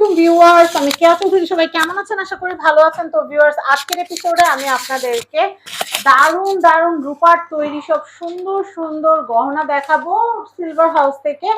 তো ভিউয়ার্স গহনা দেখাবো সিলভার হাউস থেকে।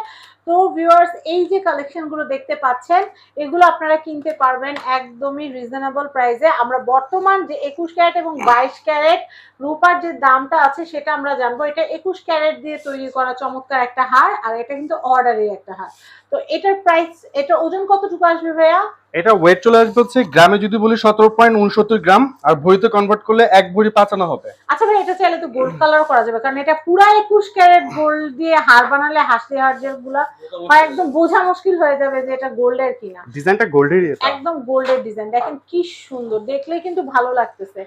তো ভিউয়ার্স এই যে কালেকশনগুলো দেখতে পাচ্ছেন, এগুলো আপনারা কিনতে পারবেন একদমই রিজনেবল প্রাইসে আমরা বর্তমান যে একুশ ক্যারেট এবং বাইশ ক্যারেট রূপার যে দামটা আছে, সেটা আমরা জানব। এটা একুশ ক্যারেট দিয়ে তৈরি করা চমৎকার একটা হার, আর এটা কিন্তু অর্ডারের একটা হার। তো এটার প্রাইস এটা ওজন কতটুকু আসবে ভাইয়া এটা ওয়েট চলে আসবে হচ্ছে গ্রামে যদি বলি সতেরো পয়েন্ট উনসত্তর গ্রাম আর ভরিতে কনভার্ট করলে এক ভরি পাঁচানো হবে। আচ্ছা ভাই এটা চাইলে তো গোল্ড কালার করা যাবে কারণ এটা পুরা একুশ ক্যারেট গোল্ড দিয়ে হার বানালে হাসি হার যেগুলা হয় একদম বোঝা মুশকিল হয়ে যাবে যে এটা গোল্ডের কিনা। ডিজাইনটা গোল্ডেরই এটা একদম গোল্ডের ডিজাইন দেখেন কি সুন্দর দেখলেই কিন্তু ভালো লাগতেছে।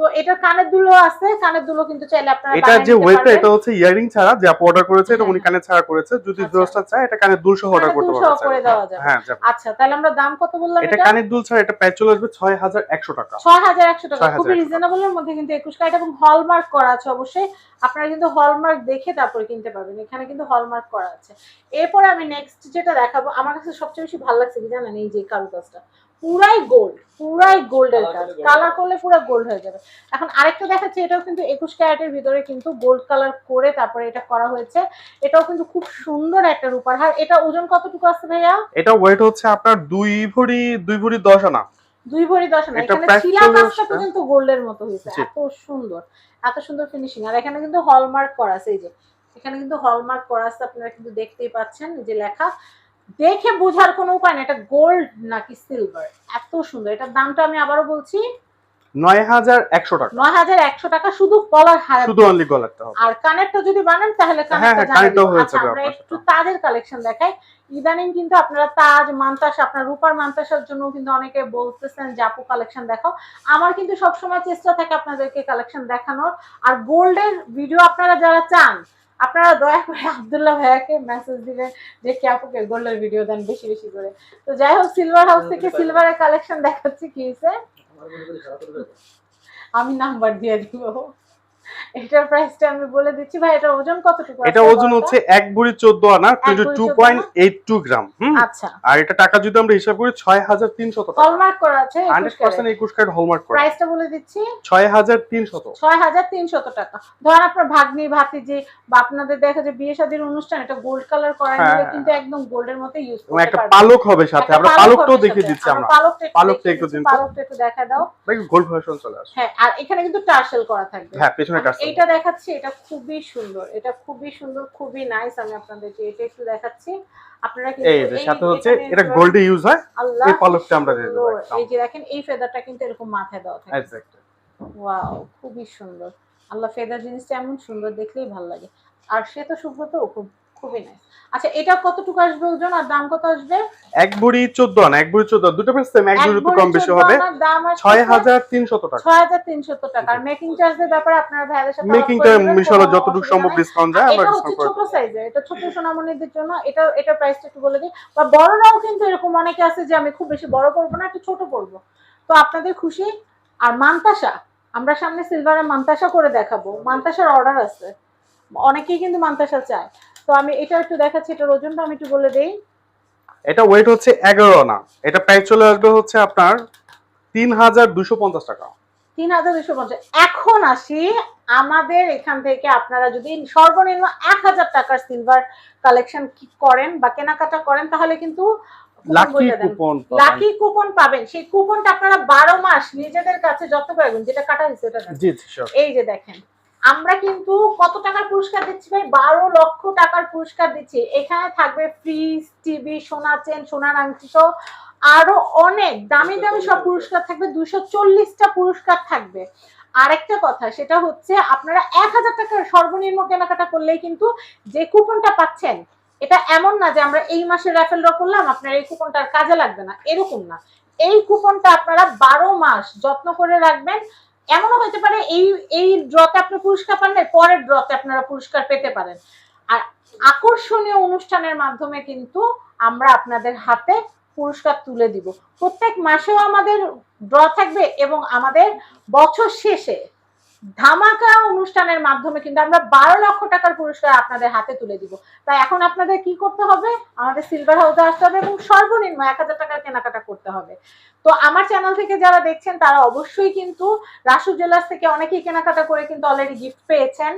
তো এটা কানের দুলো আছে কানের দুলো কিন্তু চাইলে আপনারা এটা যে ওয়েটটা এটা হচ্ছে ইয়ারিং ছাড়া যে আপু অর্ডার করেছে এটা উনি হ্যাঁ। কানে ছাড়া করেছে। যদি আচ্ছা। ভিউয়ার্সটা চায় এটা কানে দুল সহ অর্ডার করতে পারবে দেওয়া যাবে। হ্যাঁ আচ্ছা তাহলে আমরা দাম কত বললাম? এটা এটা? কানের দুল ছাড়া এটা প্রাইস চলে আসবে ছয় হাজার একশো টাকা। ছয় হাজার একশো টাকা। খুবই। রিজনেবল এর মধ্যে কিন্তু একুশ ক্যারেট এবং হলমার্ক করা আছে অবশ্যই। আপনারা কিন্তু হলমার্ক দেখে তারপরে কিনতে পারবেন। এখানে কিন্তু হলমার্ক করা আছে। এরপর আমি নেক্সট যেটা দেখাবো আমার কাছে সবচেয়ে বেশি ভালো লাগছে কি জানেন এই যে কারুকাজটা? পুরাই গোল্ড পুরাই গোল্ডের কাজ। কালার করলে পুরো গোল্ড হয়ে যাবে। এখন আরেকটা দেখাচ্ছি এটাও কিন্তু একুশ ক্যারেটের ভিতরে কিন্তু গোল্ড কালার করে তারপরে এটা করা হয়েছে। এটাও কিন্তু খুব সুন্দর একটা রূপার হার। এটা ওজন কতটুকু আছে ভাইয়া? এটা ওয়েট হচ্ছে আপনার দুই ভরি দুই ভরি দশ আনা। দুই ভরি দশ না এখানে শিলা কাজটা আসছে। পর্যন্ত গোল্ডের মতো হয়েছে। এত সুন্দর এত সুন্দর ফিনিশিং আর এখানে কিন্তু হলমার্ক করা আছে এই যে। এখানে কিন্তু হলমার্ক করা আছে আপনারা কিন্তু দেখতেই পাচ্ছেন যে লেখা। দেখে বোঝার কোনো উপায় না এটা গোল্ড নাকি সিলভার এত সুন্দর। এটার দামটা আমি আবারও বলছি নয় হাজার একশো টাকা। নয় হাজার একশো টাকা শুধু গলার হার। শুধু অনলি গলারটা হবে। আর কানেরটা যদি বানান তাহলে হ্যাঁ, হ্যাঁ, আচ্ছা আমরা একটু তাজের কালেকশন দেখাই। ইদানিং কিন্তু আপনারা তাজ মান্তাসা আপনার রূপার মান্তাসার জন্য কিন্তু অনেকে বলতেছেন যে আপু কালেকশন দেখাও। আমার কিন্তু সবসময় চেষ্টা থাকে আপনাদেরকে কালেকশন দেখানোর। আর গোল্ডের ভিডিও আপনারা যারা চান আপনারা দয়া করে আবদুল্লাহ ভাইয়াকে মেসেজ দিবেন যে কে আপুকে গোল্ডের ভিডিও দেন বেশি বেশি করে। তো যাই হোক সিলভার হাউস থেকে সিলভারের কালেকশন দেখাচ্ছি কি হয়েছে? আমি নাম্বার দিয়ে দিব। এটার প্রাইসটা আমি বলে দিচ্ছি ভাই এটা ওজন কতটুকু এটা ওজন হচ্ছে এক ভরি চোদ্দ আনা টোয়েন্টি ভরি two 14 point eight two gram আচ্ছা। আর এটা টাকা যদি আমরা হিসাব করি ছয় হাজার তিনশত টাকা। হলমার্ক করা আছে হান্ড্রেড পার্সেন্ট একুশ কার্ড হলমার্ক করা। প্রাইসটা বলে দিচ্ছি ছয় হাজার তিনশত ছয় হাজার তিনশত টাকা। ধরেন আপনার ভাগ্নি ভাতিজি বা আপনাদের দেখা যায় বিয়ে শাদীর অনুষ্ঠান এটা গোল্ড কালার করা হ্যাঁ, নিলে হ্যাঁ। কিন্তু একদম গোল্ডের মতো ইউজ করতে একটা পালক হবে সাথে। আমরা পালক পালকটাও দেখিয়ে দিচ্ছি আমরা পালকটা একটু পালকটা একটু দিন পালকটা একটু দেখা দাও। গোল্ড ভার্সন চলে আসে হ্যাঁ আর এখানে কিন্তু টার্সেল করা থাকবে। হ্যাঁ পেছনে কাজ এইটা দেখাচ্ছি এটা খুবই সুন্দর এটা খুবই সুন্দর খুবই নাইস আমি আপনাদেরকে এটা একটু দেখাচ্ছি। আপনারা কিন্তু এই যে সাথে হচ্ছে এটা গোল্ডে ইউজ হয় আল্লাহ এই পালকটা আমরা দিয়ে দেবো এই যে দেখেন এই ফেদারটা কিন্তু এরকম মাথায় দেওয়া থাকে। Exactly. ওয়াও খুবই সুন্দর। আল্লাহ ফেদার জিনিসটা এমন সুন্দর দেখলেই ভালো লাগে। আর সে তো সুব্রত খুব খুবই নাইস আচ্ছা এটা কতটুকু আসবে ওজন আর দাম কত আসবে? এক চোদ্দ আনা এক ভরি চোদ্দ। দুটো পেস সেম এক একটু ভরি কম বেশি হবে। আনার দাম আসবে ছয় হাজার তিনশত টাকা। ছয় হাজার তিনশত টাকা। আর মেকিং চার্জের ব্যাপারে আপনারা ভাইয়াদের সাথে মেকিং যতটুকু সম্ভব ডিসকাউন্ট যায় আমরা ডিসকাউন্ট ছোট করে সাইজের এটা ছোট সোনামণিদের জন্য এটা এটা প্রাইসটা একটু বলে দিই। বা বড়রাও কিন্তু এরকম অনেকে আছে যে আমি খুব বেশি বড় পরবো না একটু ছোট পরবো তো আপনাদের খুশি? আর মান্তাসা আমরা সামনে সিলভারের মান্তাসা করে দেখাবো। মান্তাসার অর্ডার আছে। অনেকেই কিন্তু মান্তাসা চায়। তো আমি এটা একটু দেখাচ্ছি এটার ওজনটা আমি একটু বলে দেই। এটা ওয়েট হচ্ছে এগারো আনা। এটা প্রাইস চলে আসবে হচ্ছে আপনার তিন হাজার দুশো পঞ্চাশ টাকা। তিন হাজার দুশো পঞ্চাশ। এখন আসি আমাদের এখান থেকে আপনারা যদি সর্বনিম্ন এক হাজার টাকার সিলভার কালেকশন করেন বা কেনাকাটা করেন তাহলে কিন্তু লাকি কুপন কুপন পাবেন। সেই কুপনটা আপনারা বারো মাস নিজেদের কাছে যত পারবেন যেটা কাটা হয়েছে এই যে দেখেন আমরা কিন্তু কত টাকার পুরস্কার দিচ্ছি ভাই? বারো লক্ষ টাকার পুরস্কার দিচ্ছি। এখানে থাকবে ফ্রিজ টিভি সোনা চেন সোনার আংটি সহ আরও অনেক দামি দামি সব পুরস্কার থাকবে। দুশো চল্লিশটা পুরস্কার থাকবে। আরেকটা কথা সেটা হচ্ছে আপনারা এক হাজার টাকার সর্বনিম্ন কেনাকাটা করলেই কিন্তু যে কুপনটা পাচ্ছেন এটা এমন না যে আমরা এই মাসে র্যাফেল ড্র করলাম আপনার এই কুপনটা কাজে লাগবে না। এরকম না। এই কুপনটা আপনারা বারো মাস যত্ন করে রাখবেন। এমনও হতে পারে এই এই ড্রতে আপনি পুরস্কার পান না পরের ড্রতে আপনারা পুরস্কার পেতে পারেন। আর আকর্ষণীয় অনুষ্ঠানের মাধ্যমে কিন্তু আমরা আপনাদের হাতে পুরস্কার তুলে দিব। প্রত্যেক মাসেও আমাদের ড্র থাকবে এবং আমাদের বছর শেষে ধামাকা অনুষ্ঠানের মাধ্যমে কিন্তু আমরা বারো লক্ষ টাকার পুরস্কার আপনাদের হাতে তুলে দিব। তাই এখন আপনাদের কি করতে হবে? আমাদের সিলভার হাউসে আসতে হবে এবং সর্বনিম্ন এক হাজার টাকার কেনাকাটা করতে হবে। তো আমার চ্যানেল থেকে যারা দেখছেন, তারা অবশ্যই কিন্তু রাসু জুয়েলার্স থেকে অনেকেই কেনাকাটা করে কিন্তু অলরেডি গিফট পেয়েছেন।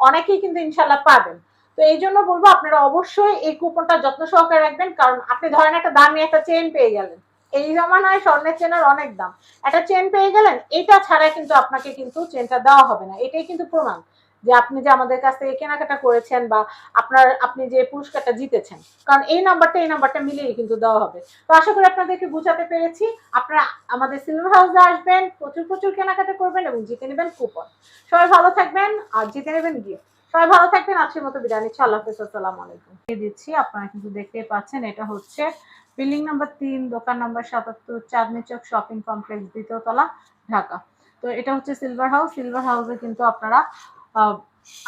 অনেকেই কিন্তু ইনশাল্লাহ পাবেন। তো এই জন্য বলব, আপনারা অবশ্যই এই কুপনটা যত্ন সহকারে রাখবেন, কারণ আপনি ধরেন একটা দামি একটা চেন পেয়ে গেলেন। এই জমানায় স্বর্ণের চেনার অনেক দাম। একটা চেন পেয়ে গেলেন, এটা ছাড়া কিন্তু আপনাকে কিন্তু চেনটা দেওয়া হবে না। এটাই কিন্তু প্রমাণ যে আপনি যে আমাদের কাছ থেকে কেনাকাটা করেছেন বা আপনার, আপনি যে পুরস্কারটা জিতেছেন। কারণ এই নাম্বারটা এই নাম্বারটা মিলিয়ে কিন্তু দেওয়া হবে। তো আশা করি আপনাদেরকে বুঝাতে পেরেছি। আপনারা আমাদের সিলভার হাউসে আসবেন, প্রচুর প্রচুর কেনাকাটা করবেন এবং জিতে নেবেন কুপন সবাই ভালো থাকবেন, আর জিতে নেবেন গিফট। সবাই ভালো থাকবেন, আজকের মতো বিদায় নিচ্ছি। আল্লাহ হাফিজ, আসসালামু আলাইকুম। দিচ্ছি, আপনারা কিন্তু দেখতে পাচ্ছেন, এটা হচ্ছে বিল্ডিং নাম্বার তিন, দোকান নাম্বার সাতাত্তর, চাঁদনি চক শপিং কমপ্লেক্স দ্বিতীয়তলা ঢাকা। তো এটা হচ্ছে সিলভার হাউস। সিলভার হাউসে কিন্তু আপনারা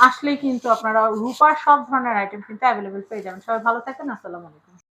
আসলেই কিন্তু আপনারা রূপার সব ধরনের আইটেম কিন্তু অ্যাভেলেবেল পেয়ে যাবেন। সবাই ভালো থাকবেন, আসসালামু আলাইকুম।